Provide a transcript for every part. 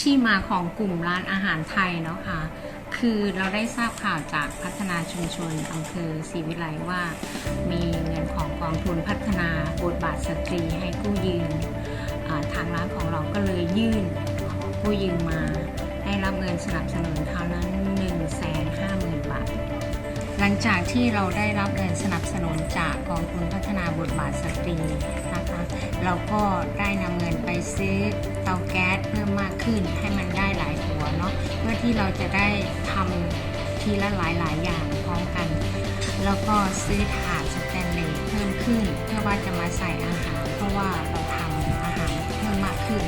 ที่มาของกลุ่มร้านอาหารไทยเนาะค่ะคือเราได้ทราบข่าวจากพัฒนาชุมชนอำเภอศรีวิไลว่า มีเงินของกองทุนพัฒนาบทบาทสตรีให้กู้ยืมทางร้านของเราก็เลยยื่นกู้ยืมมาได้รับเงินสนับสนุนเท่านั้น 1 5 0 0 0 0 บาท หลังจากที่เราได้รับเงินสนับสนุนจากกองทุนพัฒนาบทบาทสตรี เราก็ได้นำเงินไปซื้อเตาแก๊สเพิ่มมากขึ้นให้มันได้หลายหัวเนาะเพื่อที่เราจะได้ทำทีละหลายๆ อย่างพร้อมกัน แล้วก็ซื้อถาดสแตนเลสเพิ่มขึ้น เพื่อว่าจะมาใส่อาหาร เพราะว่าเราทำอาหารเพิ่มมากขึ้น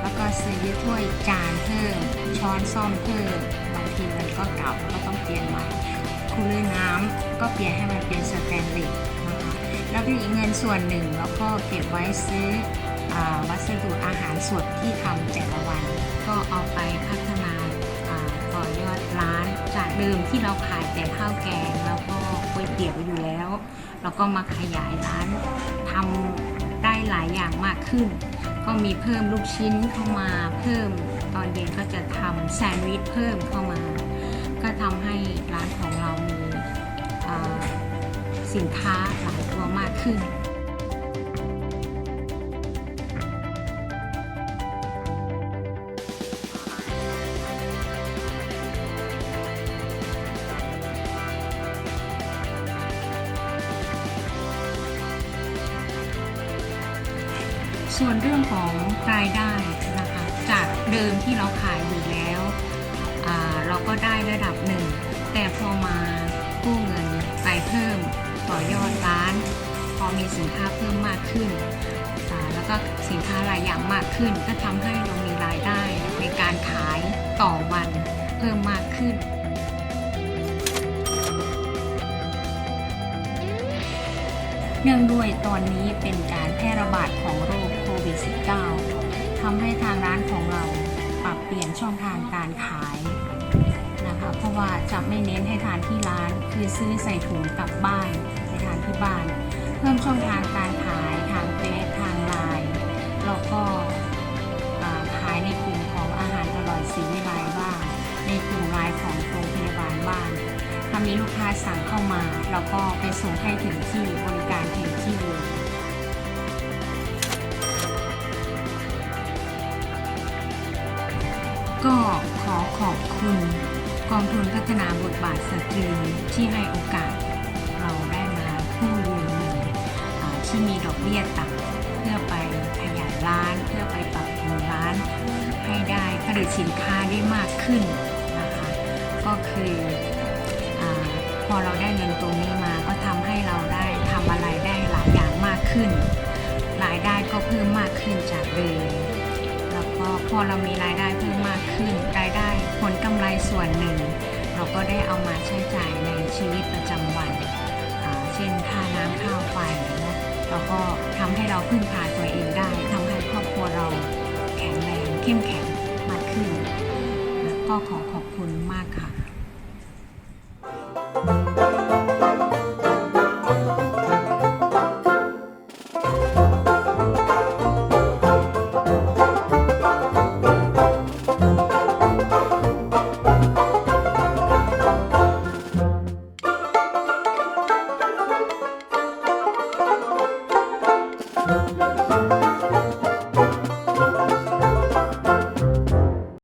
แล้วก็ซื้อถ้วยจานเพิ่มช้อนซ่อมเพิ่มบางทีมันก็เก่าก็ต้องเปลี่ยนใหม่คูลเลอร์น้ำก็เปลี่ยนให้มันเป็นสแตนเลส แล้วก็อีกเงินส่วนหนึ่งแล้วก็เก็บไว้ซื้ออวัสดุอาหารสดที่ทำแต่ละวัน ก็เอาไปพัฒนาต่อยอดร้าน จากเดิมที่เราขายแต่ข้าวแกงแล้วก็ก๋วยเตี๋ยวอยู่แล้วแล้วก็มาขยายร้านทำได้หลายอย่างมากขึ้น ก็มีเพิ่มลูกชิ้นเข้ามาเพิ่มตอนเย็นก็จะทำแซนด์วิชเพิ่มเข้ามา ก็ทำให้ร้านของเรามีสินค้าหลาย ตัวมากขึ้นส่วนเรื่องของรายได้นะคะจากเดิมที่เราขายอยู่แล้วเราก็ได้ระดับหนึ่ง แต่พอมากู้เงินไปเพิ่มต่อยอด พอมีสินค้าเพิ่มมากขึ้น แล้วก็สินค้าหลายอย่างมากขึ้น ก็ทำให้เรามีรายได้ในการขายต่อวันเพิ่มมากขึ้นเนื่องด้วยตอนนี้เป็นการแพร่ระบาดของโรคโควิด -19 ทำให้ทางร้านของเราปรับเปลี่ยนช่องทางการขายนะคะ เพราะว่าจะไม่เน้นให้ทานที่ร้าน คือซื้อใส่ถุงกลับบ้าน ทานที่บ้าน เพิ่มช่องทางการขายทางเฟซทางไลน์แล้วก็ขายในกลุ่มของอาหารอร่อยสีวิไลบ้าง ในกลุ่มไลน์ของโรงพยาบาลบ้างถ้ามีลูกค้าสั่งเข้ามาเราก็ไปส่งให้ถึงที่บริการถึงที่เลยก็ขอขอบคุณกองทุนพัฒนาบทบาทสตรีที่ให้โอกาส ที่มีดอกเบี้ยต่ำเพื่อไปขยายร้าน เพื่อไปปรับปรุงร้านให้ได้ผลิตสินค้าได้มากขึ้นนะคะก็คืออพอเราได้เงินตรงนี้มาก็ทำให้เราได้ทำอะไรได้หลายอย่างมากขึ้น รายได้ก็เพิ่มมากขึ้นจากเดิมแล้วก็พอเรามีรายได้เพิ่มมากขึ้น รายได้ผลกำไรส่วนหนึ่ง เราก็ได้เอามาใช้จ่ายในชีวิตประจำ แล้วก็ทำให้เราพึ่งพาตัวเองได้ทำให้ครอบครัวเราแข็งแรงเข้มแข็งมากขึ้น ก็ขอขอบคุณมากค่ะ